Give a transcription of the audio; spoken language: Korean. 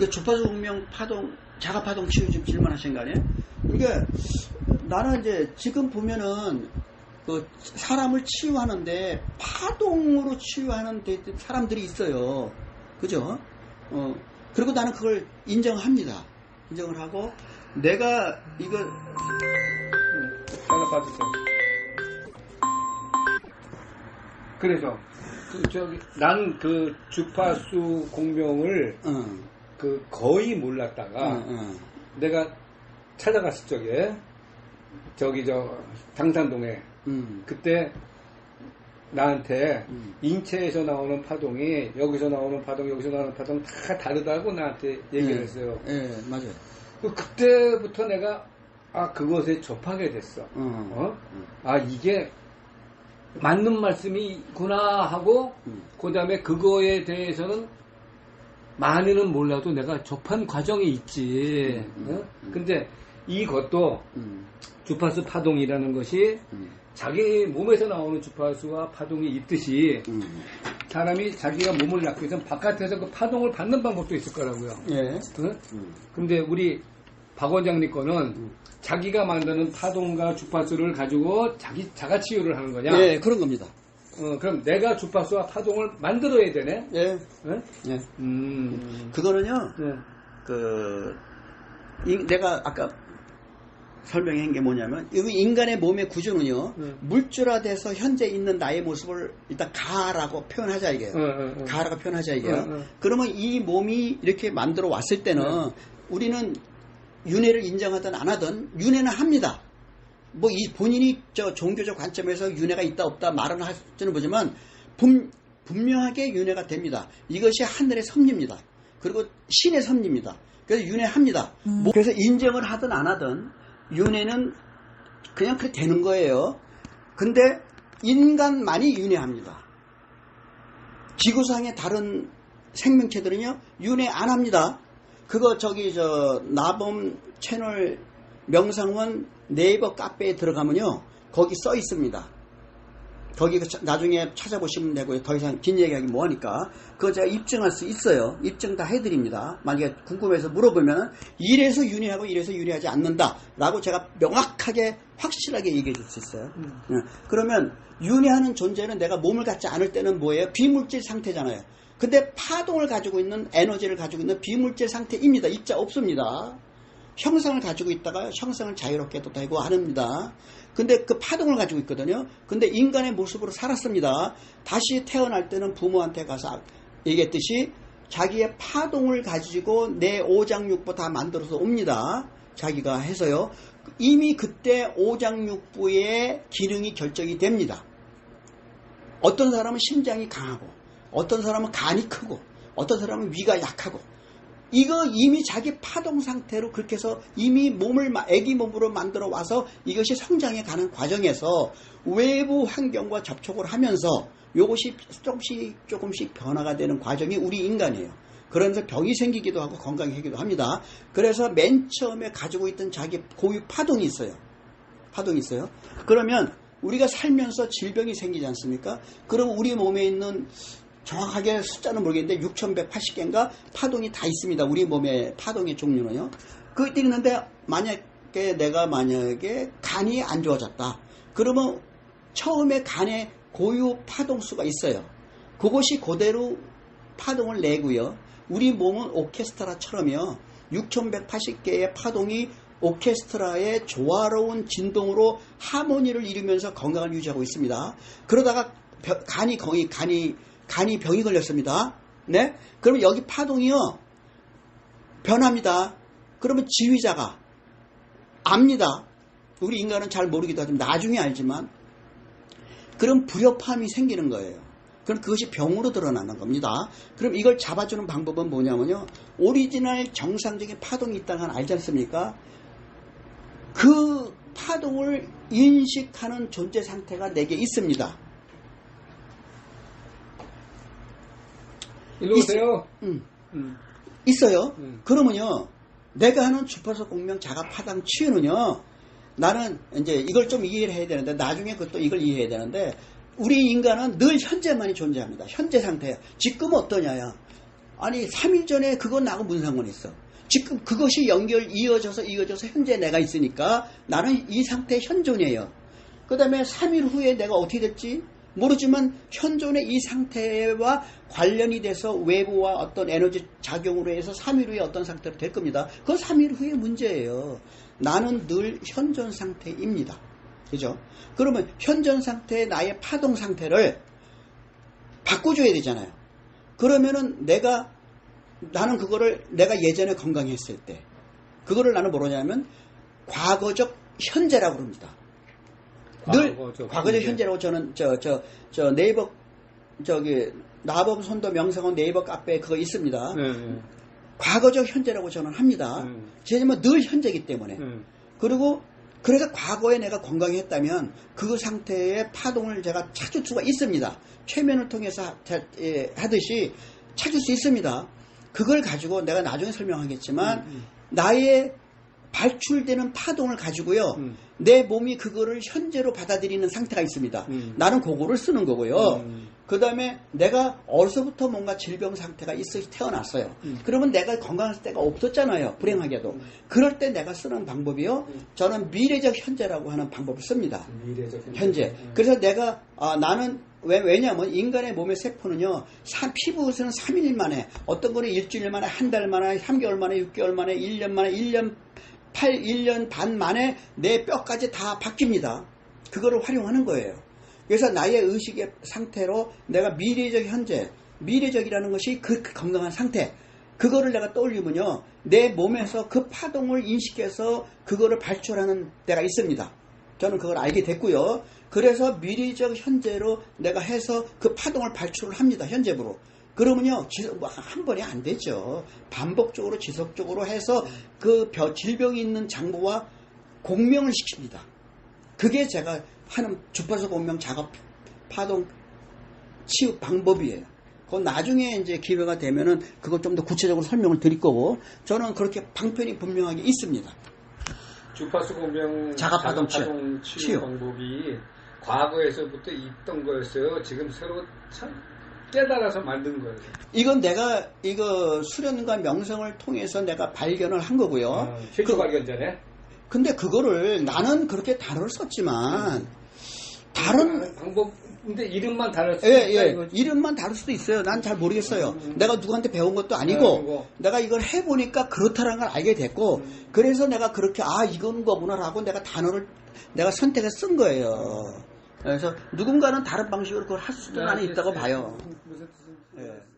그러니까 주파수 공명 파동, 자가 파동 치유 지금 질문하신 거 아니에요? 그러니까 나는 이제 지금 보면은 그 사람을 치유하는데 파동으로 치유하는 데- 사람들이 있어요. 그죠? 어, 그리고 나는 그걸 인정합니다. 인정을 하고 내가 이거 전화 받으세요. 그래서 그 저기 나는 그 주파수 공명을 어, 그 거의 몰랐다가 어, 어. 내가 찾아갔을 적에 저기 저 당산동에 음, 그때 나한테 음. 인체에서 나오는 파동이 여기서 나오는 파동 여기서 나오는 파동 다 다르다고 나한테 얘기를 예, 했어요. 예, 맞아요. 그 그때부터 내가 아 그것에 접하게 됐어. 어. 아 이게 맞는 말씀이구나 하고 음. 그 다음에 그거에 대해서는 많이는 몰라도 내가 접한 과정이 있지. 음, 어? 음. 근데 이것도 음, 주파수 파동이라는 것이 음, 자기 몸에서 나오는 주파수와 파동이 있듯이 음. 사람이 자기가 몸을 낫기 위해서 바깥에서 그 파동을 받는 방법도 있을 거라고요. 예. 어? 음. 근데 우리 박 원장님 거는 음. 자기가 만드는 파동과 주파수를 가지고 자기 자가 치유를 하는 거냐? 예, 그런 겁니다. 어, 그럼 내가 주파수와 파동을 만들어야 되네? 예, 어? 예. 음. 그거는요, 네. 그, 이- 내가 아까 설명한 게 뭐냐면, 이 인간의 몸의 구조는요, 네. 물질화돼서 현재 있는 나의 모습을 일단 가라고 표현하자 이게요. 어, 어, 어. 가라고 표현하자 이게요. 그러면 이 몸이 이렇게 만들어 왔을 때는 네. 우리는 윤회를 인정하든 안 하든 윤회는 합니다. 뭐 이 본인이 저 종교적 관점에서 윤회가 있다 없다 말은 할지는 보지만 분, 분명하게 윤회가 됩니다. 이것이 하늘의 섭리입니다. 그리고 신의 섭리입니다. 그래서 윤회합니다. 뭐- 그래서 인정을 하든 안 하든 윤회는 그냥 그렇게 되는 거예요. 근데 인간만이 윤회합니다. 지구상의 다른 생명체들은요 윤회 안 합니다. 그거 저기 저 나범 채널 명상원 네이버 카페에 들어가면요 거기 써 있습니다. 거기 그 차- 나중에 찾아보시면 되고요. 더 이상 긴 얘기하기 뭐하니까 그거 제가 입증할 수 있어요. 입증 다 해드립니다. 만약에 궁금해서 물어보면 이래서 윤회하고 이래서 윤회하지 않는다 라고 제가 명확하게 확실하게 얘기해 줄 수 있어요. 음. 예. 그러면 윤회하는 존재는 내가 몸을 갖지 않을 때는 뭐예요? 비물질 상태잖아요. 근데 파동을 가지고 있는 에너지를 가지고 있는 비물질 상태입니다. 입자 없습니다. 형상을 가지고 있다가 형상을 자유롭게도 되고 합니다. 근데 그 파동을 가지고 있거든요. 근데 인간의 모습으로 살았습니다. 다시 태어날 때는 부모한테 가서 얘기했듯이 자기의 파동을 가지고 내 오장육부 다 만들어서 옵니다. 자기가 해서요. 이미 그때 오장육부의 기능이 결정이 됩니다. 어떤 사람은 심장이 강하고, 어떤 사람은 간이 크고, 어떤 사람은 위가 약하고, 이거 이미 자기 파동 상태로 그렇게 해서 이미 몸을 마- 애기 몸으로 만들어 와서 이것이 성장해 가는 과정에서 외부 환경과 접촉을 하면서 이것이 조금씩 조금씩 변화가 되는 과정이 우리 인간이에요. 그러면서 병이 생기기도 하고 건강해지기도 합니다. 그래서 맨 처음에 가지고 있던 자기 고유 파동이 있어요. 파동이 있어요. 그러면 우리가 살면서 질병이 생기지 않습니까? 그럼 우리 몸에 있는 정확하게 숫자는 모르겠는데 6180개인가 파동이 다 있습니다. 우리 몸의 파동의 종류는요. 그게 있는데 만약에 내가 만약에 간이 안 좋아졌다. 그러면 처음에 간에 고유 파동수가 있어요. 그것이 그대로 파동을 내고요. 우리 몸은 오케스트라처럼요. 6180개의 파동이 오케스트라의 조화로운 진동으로 하모니를 이루면서 건강을 유지하고 있습니다. 그러다가 벼- 간이 거의 간이 간이 병이 걸렸습니다. 네? 그러면 여기 파동이요. 변합니다. 그러면 지휘자가 압니다. 우리 인간은 잘 모르기도 하지만 나중에 알지만 그럼 불협화음이 생기는 거예요. 그럼 그것이 병으로 드러나는 겁니다. 그럼 이걸 잡아주는 방법은 뭐냐면요. 오리지널 정상적인 파동이 있다는 걸 알지 않습니까? 그 파동을 인식하는 존재 상태가 내게 있습니다. 일로 오세요. 음, 음. 있어요. 음. 그러면요. 내가 하는 주파수 공명 자가 파당 치유는요. 나는 이제 이걸 좀 이해를 해야 되는데 나중에 그것도 이걸 이해해야 되는데 우리 인간은 늘 현재만이 존재합니다. 현재 상태야. 지금 어떠냐야. 아니 3일 전에 그건 나하고 무슨 상관이 있어? 지금 그것이 연결 이어져서 이어져서 현재 내가 있으니까 나는 이 상태 현존이에요. 그 다음에 3일 후에 내가 어떻게 됐지? 모르지만 현존의 이 상태와 관련이 돼서 외부와 어떤 에너지 작용으로 해서 3일 후에 어떤 상태로 될 겁니다. 그건 3일 후의 문제예요. 나는 늘 현존 상태입니다. 그죠? 그러면 현존 상태의 나의 파동 상태를 바꿔줘야 되잖아요. 그러면은 내가 나는 그거를 내가 예전에 건강했을 때 그거를 나는 뭐냐면 과거적 현재라고 그럽니다. 늘 과거적 과거적 현재. 현재라고 저는 저 저 저 네이버 저기 나범 손도 명상원 네이버 카페에 그거 있습니다. 네, 네. 과거적 현재라고 저는 합니다. 음. 왜냐면 늘 현재이기 때문에. 음. 그리고 그래서 과거에 내가 건강했다면 그 상태의 파동을 제가 찾을 수가 있습니다. 최면을 통해서 하- 자- 예, 하듯이 찾을 수 있습니다. 그걸 가지고 내가 나중에 설명하겠지만 음, 나의 발출되는 파동을 가지고요. 음. 내 몸이 그거를 현재로 받아들이는 상태가 있습니다. 음. 나는 그거를 쓰는 거고요. 음. 그 다음에 내가 어려서부터 뭔가 질병 상태가 있어 태어났어요. 음. 그러면 내가 건강할 때가 없었잖아요. 불행하게도. 그럴 때 내가 쓰는 방법이요. 음. 저는 미래적 현재라고 하는 방법을 씁니다. 미래적 현재. 음. 그래서 내가 아, 나는 왜, 왜냐면 인간의 몸의 세포는요, 사- 피부에서는 3일 만에, 어떤 거는 일주일 만에, 한 달 만에, 3개월 만에, 6개월 만에, 1년 만에, 1년 8, 1년 반 만에 내 뼈까지 다 바뀝니다. 그거를 활용하는 거예요. 그래서 나의 의식의 상태로 내가 미래적 현재, 미래적이라는 것이 그 건강한 상태, 그거를 내가 떠올리면요, 내 몸에서 그 파동을 인식해서 그거를 발출하는 때가 있습니다. 저는 그걸 알게 됐고요. 그래서 미래적 현재로 내가 해서 그 파동을 발출을 합니다. 현재부로. 그러면요, 지속- 뭐한 번에 안 되죠. 반복적으로 지속적으로 해서 그 벼- 질병이 있는 장부와 공명을 시킵니다. 그게 제가 하는 주파수 공명 작업 파동 치유 방법이에요. 그건 나중에 이제 기회가 되면은 그걸 좀더 구체적으로 설명을 드릴 거고 저는 그렇게 방편이 분명하게 있습니다. 주파수 공명 치유. 자가파동 치유, 치유. 방법이 과거에서부터 있던 거였어요. 지금 새로 참 깨달아서 만든 거예요. 이건 내가 이거 수련과 명성을 통해서 내가 발견을 한 거고요. 아, 최초 그- 발견 전에 근데 그거를 나는 그렇게 단어를 썼지만 다른 방법 근데 이름만 달았을 예, 때 예. 이름만 다를 수도 있어요. 난 잘 모르겠어요. 음. 내가 누구한테 배운 것도 아니고, 네, 그거. 내가 이걸 해보니까 그렇다는 걸 알게 됐고, 음. 그래서 내가 그렇게, 아, 이건 거구나라고 내가 단어를, 내가 선택해서 쓴 거예요. 그래서 누군가는 다른 방식으로 그걸 할 수도 나는 있다고 봐요. 예.